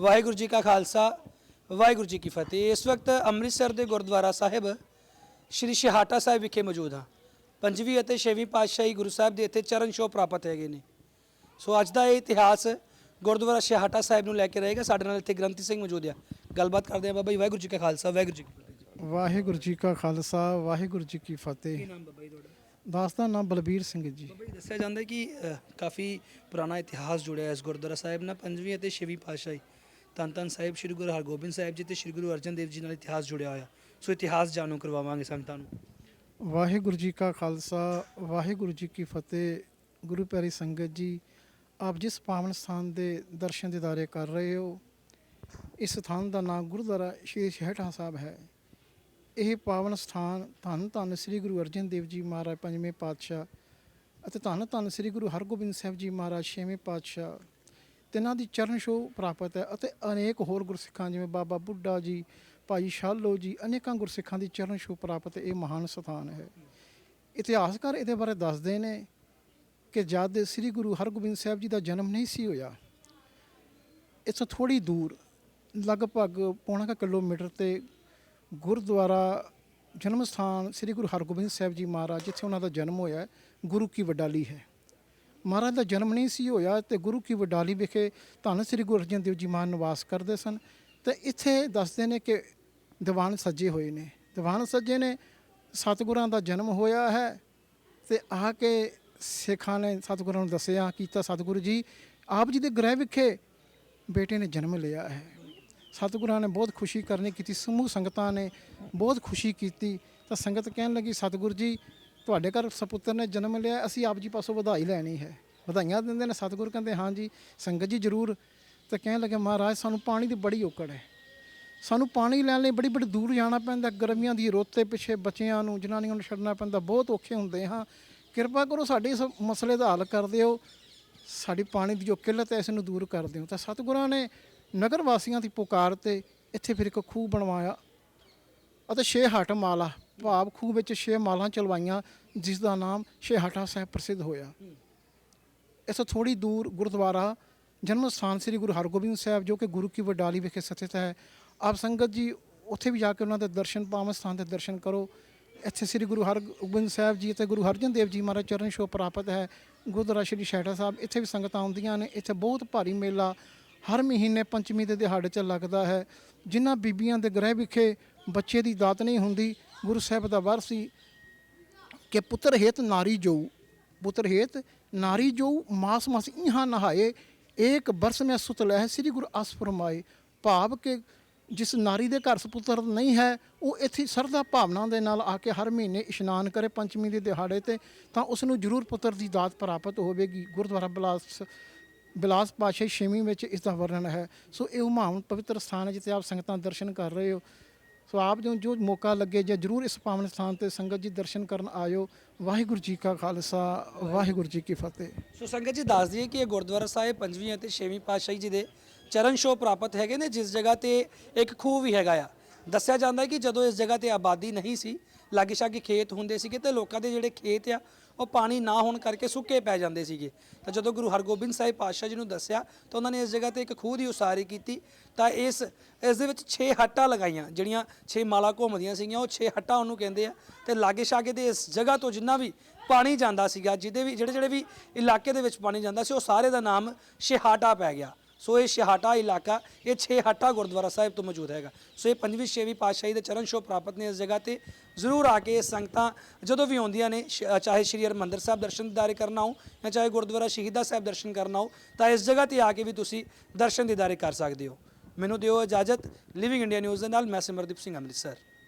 ਵਾਹਿਗੁਰੂ ਜੀ ਕਾ ਖਾਲਸਾ ਵਾਹਿਗੁਰੂ ਜੀ ਕੀ ਫਤਿਹ। ਇਸ ਵਕਤ ਅੰਮ੍ਰਿਤਸਰ ਦੇ ਗੁਰਦੁਆਰਾ ਸਾਹਿਬ ਸ਼੍ਰੀ ਸ਼ਹਾਟਾ ਸਾਹਿਬ ਵਿਖੇ ਮੌਜੂਦ ਹਾਂ। ਪੰਜਵੀਂ ਅਤੇ ਛੇਵੀਂ ਪਾਤਸ਼ਾਹੀ ਗੁਰੂ ਸਾਹਿਬ ਦੇ ਇੱਥੇ ਚਰਨ ਛੋਹ ਪ੍ਰਾਪਤ ਹੈਗੇ ਨੇ। ਸੋ ਅੱਜ ਦਾ ਇਹ ਇਤਿਹਾਸ ਗੁਰਦੁਆਰਾ ਸ਼ਹਾਟਾ ਸਾਹਿਬ ਨੂੰ ਲੈ ਕੇ ਰਹੇਗਾ। ਸਾਡੇ ਨਾਲ ਇੱਥੇ ਗ੍ਰੰਥੀ ਸਿੰਘ ਮੌਜੂਦ ਆ। ਗੱਲਬਾਤ ਕਰਦੇ ਆ ਬਾਬਾ ਜੀ ਵਾਹਿਗੁਰੂ ਜੀ ਕਾ ਖਾਲਸਾ ਵਾਹਿਗੁਰੂ ਜੀ ਕੀ ਫਤਿਹ ਵਾਹਿਗੁਰੂ ਜੀ ਕਾ ਖਾਲਸਾ ਵਾਹਿਗੁਰੂ ਜੀ ਕੀ ਕੀ ਫਤਿਹ ਨਾਮ ਬਾਬਾ ਜੀ ਤੁਹਾਡਾ? ਦਾਸ ਦਾ ਨਾਮ ਬਲਬੀਰ ਸਿੰਘ ਜੀ। ਬਾਬਾ ਜੀ ਦੱਸਿਆ ਜਾਂਦਾ ਕਿ ਅ, ਕਾਫੀ ਪੁਰਾਣਾ ਇਤਿਹਾਸ ਜੁੜਿਆ ਹੈ ਇਸ ਗੁਰਦੁਆਰਾ ਸਾਹਿਬ ਨਾਲ ਪੰਜਵੀਂ ਅਤੇ ਛੇਵੀਂ ਪਾਤਸ਼ਾਹੀ। ਧੰਨ ਧੰਨ ਸਾਹਿਬ ਸ੍ਰੀ ਗੁਰੂ ਹਰਗੋਬਿੰਦ ਸਾਹਿਬ ਜੀ ਤੇ ਸ੍ਰੀ ਗੁਰੂ ਅਰਜਨ ਦੇਵ ਜੀ ਨਾਲ ਇਤਿਹਾਸ ਜੁੜਿਆ ਹੋਇਆ। ਸੋ ਇਤਿਹਾਸ ਜਾਣੂ, ਕਰਵਾਵਾਂਗੇ ਸੰਗਤਾਂ ਨੂੰ। ਵਾਹਿਗੁਰੂ ਜੀ ਕਾ ਖਾਲਸਾ, ਵਾਹਿਗੁਰੂ ਜੀ ਕੀ ਫਤਿਹ। ਗੁਰੂ ਪਿਆਰੀ ਸੰਗਤ ਜੀ, ਆਪ ਜਿਸ ਪਾਵਨ ਸਥਾਨ ਦੇ ਦਰਸ਼ਨ ਦਿਦਾਰੇ ਕਰ ਰਹੇ ਹੋ, ਇਸ ਸਥਾਨ ਦਾ ਨਾਮ ਗੁਰਦੁਆਰਾ ਸ਼੍ਰੀ ਸ਼ਹਿਟਾ ਸਾਹਿਬ ਹੈ। ਇਹ ਪਾਵਨ ਸਥਾਨ ਧੰਨ ਧੰਨ ਸ੍ਰੀ ਗੁਰੂ ਅਰਜਨ ਦੇਵ ਜੀ ਮਹਾਰਾਜ ਪੰਜਵੇਂ ਪਾਤਸ਼ਾਹ ਅਤੇ ਧੰਨ ਧੰਨ ਸ੍ਰੀ ਗੁਰੂ ਹਰਗੋਬਿੰਦ ਸਾਹਿਬ ਜੀ ਮਹਾਰਾਜ ਛੇਵੇਂ ਪਾਤਸ਼ਾਹ ਤਿੰਨਾਂ ਦੀ ਚਰਨ ਛੋਹ ਪ੍ਰਾਪਤ ਹੈ ਅਤੇ ਅਨੇਕ ਹੋਰ ਗੁਰਸਿੱਖਾਂ, ਜਿਵੇਂ ਬਾਬਾ ਬੁੱਢਾ ਜੀ, ਭਾਈ ਸ਼ਾਲੋ ਜੀ, ਅਨੇਕਾਂ ਗੁਰਸਿੱਖਾਂ ਦੀ ਚਰਨ ਛੋਹ ਪ੍ਰਾਪਤ ਇਹ ਮਹਾਨ ਸਥਾਨ ਹੈ। ਇਤਿਹਾਸਕਾਰ ਇਹਦੇ ਬਾਰੇ ਦੱਸਦੇ ਨੇ ਕਿ ਜਦ ਸ੍ਰੀ ਗੁਰੂ ਹਰਗੋਬਿੰਦ ਸਾਹਿਬ ਜੀ ਦਾ ਜਨਮ ਨਹੀਂ ਸੀ ਹੋਇਆ, ਇੱਥੋਂ ਥੋੜੀ ਦੂਰ, ਲਗਭਗ ਪੌਣਾ ਕੁ ਕਿਲੋਮੀਟਰ ਤੇ ਗੁਰਦੁਆਰਾ ਜਨਮ ਸਥਾਨ ਸ੍ਰੀ ਗੁਰੂ ਹਰਗੋਬਿੰਦ ਸਾਹਿਬ ਜੀ ਮਹਾਰਾਜ, ਜਿੱਥੇ ਉਹਨਾਂ ਦਾ ਜਨਮ ਹੋਇਆ, ਗੁਰੂ ਕੀ ਵਡਾਲੀ ਹੈ। ਮਹਾਰਾਜ ਦਾ ਜਨਮ ਨਹੀਂ ਸੀ ਹੋਇਆ ਤੇ ਗੁਰੂ ਕੀ ਵਡਾਲੀ ਵਿਖੇ ਧੰਨ ਸ੍ਰੀ ਗੁਰੂ ਅਰਜਨ ਦੇਵ ਜੀ ਮਾਨ ਨਿਵਾਸ ਕਰਦੇ ਸਨ। ਤੇ ਇੱਥੇ ਦੱਸਦੇ ਨੇ ਕਿ ਦੀਵਾਨ ਸੱਜੇ ਹੋਏ ਨੇ। ਦੀਵਾਨ ਸੱਜੇ ਨੇ, ਸਤਿਗੁਰਾਂ ਦਾ ਜਨਮ ਹੋਇਆ ਹੈ ਤੇ ਆ ਕੇ ਸਿੱਖਾਂ ਨੇ ਸਤਿਗੁਰਾਂ ਨੂੰ ਦੱਸਿਆ, ਕੀਤਾ ਸਤਿਗੁਰੂ ਜੀ, ਆਪ ਜੀ ਦੇ ਗ੍ਰਹਿ ਵਿਖੇ ਬੇਟੇ ਨੇ ਜਨਮ ਲਿਆ ਹੈ। ਸਤਿਗੁਰਾਂ ਨੇ ਬਹੁਤ ਖੁਸ਼ੀ ਕਰਨੀ ਕੀਤੀ, ਸਮੂਹ ਸੰਗਤਾਂ ਨੇ ਬਹੁਤ ਖੁਸ਼ੀ ਕੀਤੀ। ਤਾਂ ਸੰਗਤ ਕਹਿਣ ਲੱਗੀ, ਸਤਿਗੁਰੂ ਜੀ ਤੁਹਾਡੇ ਘਰ ਸਪੁੱਤਰ ਨੇ ਜਨਮ ਲਿਆ, ਅਸੀਂ ਆਪ ਜੀ ਪਾਸੋਂ ਵਧਾਈ ਲੈਣੀ ਹੈ। ਵਧਾਈਆਂ ਦਿੰਦੇ ਨੇ ਸਤਿਗੁਰੂ ਕਹਿੰਦੇ, ਹਾਂ ਜੀ, ਸੰਗਤ ਜੀ ਜ਼ਰੂਰ। ਤਾਂ ਕਹਿਣ ਲੱਗੇ, ਮਹਾਰਾਜ, ਸਾਨੂੰ ਪਾਣੀ ਦੀ ਬੜੀ ਔਕੜ ਹੈ। ਸਾਨੂੰ ਪਾਣੀ ਲੈਣ ਲਈ ਬੜੀ ਬੜੀ ਦੂਰ ਜਾਣਾ ਪੈਂਦਾ, ਗਰਮੀਆਂ ਦੀ ਰੁੱਤ ਦੇ ਪਿੱਛੇ ਬੱਚਿਆਂ ਨੂੰ, ਜਨਾਨੀਆਂ ਨੂੰ ਛੱਡਣਾ ਪੈਂਦਾ, ਬਹੁਤ ਔਖੇ ਹੁੰਦੇ ਹਾਂ। ਕਿਰਪਾ ਕਰੋ ਸਾਡੇ ਇਸ ਮਸਲੇ ਦਾ ਹੱਲ ਕਰ ਦਿਓ। ਸਾਡੀ ਪਾਣੀ ਦੀ ਜੋ ਕਿੱਲਤ ਹੈ, ਇਸ ਨੂੰ ਦੂਰ ਕਰ ਦਿਓ। ਤਾਂ ਸਤਿਗੁਰਾਂ ਨੇ ਨਗਰ ਵਾਸੀਆਂ ਦੀ ਪੁਕਾਰ ਤੇ ਇੱਥੇ ਫਿਰ ਇੱਕ ਖੂਹ ਬਣਵਾਇਆ ਅਤੇ ਛੇ ਹੱਟ ਮਾਲਾ ਭਾਵ ਖੂਹ ਵਿੱਚ ਛੇ ਮਾਲਾਂ ਚਲਵਾਈਆਂ, ਜਿਸ ਦਾ ਨਾਮ ਛੇ ਹੱਟਾ ਸਾਹਿਬ ਪ੍ਰਸਿੱਧ ਹੋਇਆ। ਇਸ ਤੋਂ ਥੋੜੀ ਦੂਰ ਗੁਰਦੁਆਰਾ ਜਨਮ ਸਥਾਨ ਸ੍ਰੀ ਗੁਰੂ ਹਰਗੋਬਿੰਦ ਸਾਹਿਬ, ਜੋ ਕਿ ਗੁਰੂ ਕੀ ਵਡਾਲੀ ਵਿਖੇ ਸਥਿਤ ਹੈ। ਆਪ ਸੰਗਤ ਜੀ, ਉੱਥੇ ਵੀ ਜਾ ਕੇ ਉਹਨਾਂ ਦੇ ਦਰਸ਼ਨ, ਪਾਵਨ ਸਥਾਨ ਦੇ ਦਰਸ਼ਨ ਕਰੋ। ਇੱਥੇ ਸ੍ਰੀ ਗੁਰੂ ਹਰਗੋਬਿੰਦ ਸਾਹਿਬ ਜੀ ਅਤੇ ਗੁਰੂ ਹਰਜਨ ਦੇਵ ਜੀ ਮਹਾਰਾਜ ਚਰਨ ਛੋਹ ਪ੍ਰਾਪਤ ਹੈ। ਗੁਰਦੁਆਰਾ ਸ਼੍ਰੀ ਸ਼ੈਟਾ ਸਾਹਿਬ, ਇੱਥੇ ਵੀ ਸੰਗਤਾਂ ਆਉਂਦੀਆਂ ਨੇ। ਇੱਥੇ ਬਹੁਤ ਭਾਰੀ ਮੇਲਾ ਹਰ ਮਹੀਨੇ ਪੰਚਮੀ ਦੇ ਦਿਹਾੜੇ 'ਚ ਲੱਗਦਾ ਹੈ। ਜਿਨ੍ਹਾਂ ਬੀਬੀਆਂ ਦੇ ਗ੍ਰਹਿ ਵਿਖੇ ਬੱਚੇ ਦੀ ਦਾਤ ਨਹੀਂ ਹੁੰਦੀ ਗੁਰੂ ਸਾਹਿਬ ਦਾ ਵਰ ਸੀ ਕਿ ਪੁੱਤਰ ਹੇਤ ਨਾਰੀ ਜੋ ਪੁੱਤਰ ਹੇਤ ਨਾਰੀ ਜੋ ਮਾਸ ਮਾਸ ਇਹਾਂ ਨਹਾਏ ਇੱਕ ਬਰਸ ਮੈਂ ਸੁਤ ਲੈ ਸ੍ਰੀ ਗੁਰੂ ਅਸ ਫਰਮਾਏ, ਭਾਵ ਕਿ ਜਿਸ ਨਾਰੀ ਦੇ ਘਰ ਸੁਪੁੱਤਰ ਨਹੀਂ ਹੈ, ਉਹ ਇੱਥੇ ਸਰਦਾ ਭਾਵਨਾ ਦੇ ਨਾਲ ਆ ਕੇ ਹਰ ਮਹੀਨੇ ਇਸ਼ਨਾਨ ਕਰੇ ਪੰਚਮੀ ਦੇ ਦਿਹਾੜੇ ਤੇ, ਤਾਂ ਉਸ ਨੂੰ ਜ਼ਰੂਰ ਪੁੱਤਰ ਦੀ ਦਾਤ ਪ੍ਰਾਪਤ ਹੋਵੇਗੀ। ਗੁਰਦੁਆਰਾ ਬਿਲਾਸ ਬਿਲਾਸ ਪਾਸ਼ਾ ਛੇਵੀਂ ਵਿੱਚ ਇਸ ਦਾ ਵਰਣਨ ਹੈ। ਸੋ ਇਹ ਉਮਾਵਨ ਪਵਿੱਤਰ ਸਥਾਨ ਹੈ ਜਿੱਥੇ ਆਪ ਸੰਗਤਾਂ ਦਰਸ਼ਨ ਕਰ ਰਹੇ ਹੋ। ਸੋ ਆਪ ਜੋ ਜੋ ਮੌਕਾ ਲੱਗੇ ਜਾਂ ਜਰੂਰ ਇਸ ਪਾਵਨ ਸਥਾਨ ਤੇ ਸੰਗਤ ਜੀ ਦਰਸ਼ਨ ਕਰਨ ਆਇਓ। ਵਾਹਿਗੁਰੂ ਜੀ ਕਾ ਖਾਲਸਾ, ਵਾਹਿਗੁਰੂ ਜੀ ਕੀ ਫਤਿਹ। ਸੋ ਸੰਗਤ ਜੀ ਦੱਸ ਦਈਏ ਕਿ ਇਹ ਗੁਰਦੁਆਰਾ ਸਾਹਿਬ ਪੰਜਵੀਂ ਅਤੇ ਛੇਵੀਂ ਪਾਤਸ਼ਾਹੀ ਜੀ ਦੇ ਚਰਨ ਛੋਹ ਪ੍ਰਾਪਤ ਹੈਗੇ ਨੇ, ਜਿਸ ਜਗ੍ਹਾ ਤੇ ਇੱਕ ਖੂਹ ਵੀ ਹੈਗਾ ਆ। ਦੱਸਿਆ ਜਾਂਦਾ ਹੈ ਕਿ ਜਦੋਂ ਇਸ ਜਗ੍ਹਾ ਤੇ ਆਬਾਦੀ ਨਹੀਂ ਸੀ ਲਾਗੇ ਛਾਗੇ ਖੇਤ ਹੁੰਦੇ ਸੀਗੇ ਤੇ ਲੋਕਾਂ ਦੇ ਜਿਹੜੇ ਖੇਤ ਆ, ਉਹ ਪਾਣੀ ਨਾ ਹੋਣ ਕਰਕੇ ਸੁੱਕੇ ਪੈ ਜਾਂਦੇ ਸੀਗੇ। ਤਾਂ ਜਦੋਂ ਗੁਰੂ ਹਰਗੋਬਿੰਦ ਸਾਹਿਬ ਪਾਤਸ਼ਾਹ ਜੀ ਨੂੰ ਦੱਸਿਆ, ਤਾਂ ਉਹਨਾਂ ਨੇ ਇਸ ਜਗ੍ਹਾ ਤੇ ਇੱਕ ਖੂਹ ਦੀ ਉਸਾਰੀ ਕੀਤੀ। ਤਾਂ ਇਸ ਇਸ ਦੇ ਵਿੱਚ 6 ਹੱਟਾਂ ਲਗਾਈਆਂ, ਜਿਹੜੀਆਂ 6 ਮਾਲਾ ਘੁੰਮਦੀਆਂ ਸੀਗੀਆਂ, ਉਹ 6 ਹੱਟਾਂ ਉਹਨੂੰ ਕਹਿੰਦੇ ਆ। ਤੇ ਲਾਗੇ ਛਾਗੇ ਦੇ ਇਸ ਜਗ੍ਹਾ ਤੋਂ ਜਿੰਨਾ ਵੀ ਪਾਣੀ ਜਾਂਦਾ ਸੀਗਾ, ਜਿਹਦੇ ਵੀ ਜਿਹੜੇ ਜਿਹੜੇ ਵੀ ਇਲਾਕੇ ਦੇ ਵਿੱਚ ਪਾਣੀ ਜਾਂਦਾ ਸੀ, ਉਹ ਸਾਰੇ ਦਾ ਨਾਮ ਛੇਹਾਟਾ ਪੈ ਗਿਆ। ਸੋ ਇਹ ਛੇਹਾਟਾ ਇਲਾਕਾ, ਇਹ ਛੇਹਾਟਾ ਗੁਰਦੁਆਰਾ ਸਾਹਿਬ ਤੋਂ ਮੌਜੂਦ ਹੈਗਾ। ਸੋ ਇਹ ਪੰਜਵੀਂ, ਛੇਵੀਂ ਪਾਤਸ਼ਾਹੀ ਦੇ ਚਰਨ ਛੋਹ ਪ੍ਰਾਪਤ ਨੇ ਇਸ ਜਗ੍ਹਾ ਤੇ। ਜ਼ਰੂਰ ਆ ਕੇ ਇਹ ਸੰਗਤਾਂ ਜਦੋਂ ਵੀ ਆਉਂਦੀਆਂ ਨੇ, ਸ਼- ਚਾਹੇ ਸ਼੍ਰੀ ਹਰਿਮੰਦਰ ਸਾਹਿਬ ਦਰਸ਼ਨ ਦਿਦਾਰੇ ਕਰਨਾ ਹੋ ਜਾਂ ਚਾਹੇ ਗੁਰਦੁਆਰਾ ਸ਼ਹੀਦਾ ਸਾਹਿਬ ਦਰਸ਼ਨ ਕਰਨਾ ਹੋ ਤਾਂ ਇਸ ਜਗ੍ਹਾ ਤੇ ਆ ਕੇ ਵੀ ਤੁਸੀਂ ਦਰਸ਼ਨ ਦਿਦਾਰੇ ਕਰ ਸਕਦੇ ਹੋ। ਮੈਨੂੰ ਦਿਓ ਇਜਾਜ਼ਤ। ਲਿਵਿੰਗ ਇੰਡੀਆ ਨਿਊਜ਼ ਦੇ ਨਾਲ ਮੈਂ ਸਿਮਰਦੀਪ ਸਿੰਘ ਅੰਮ੍ਰਿਤਸਰ।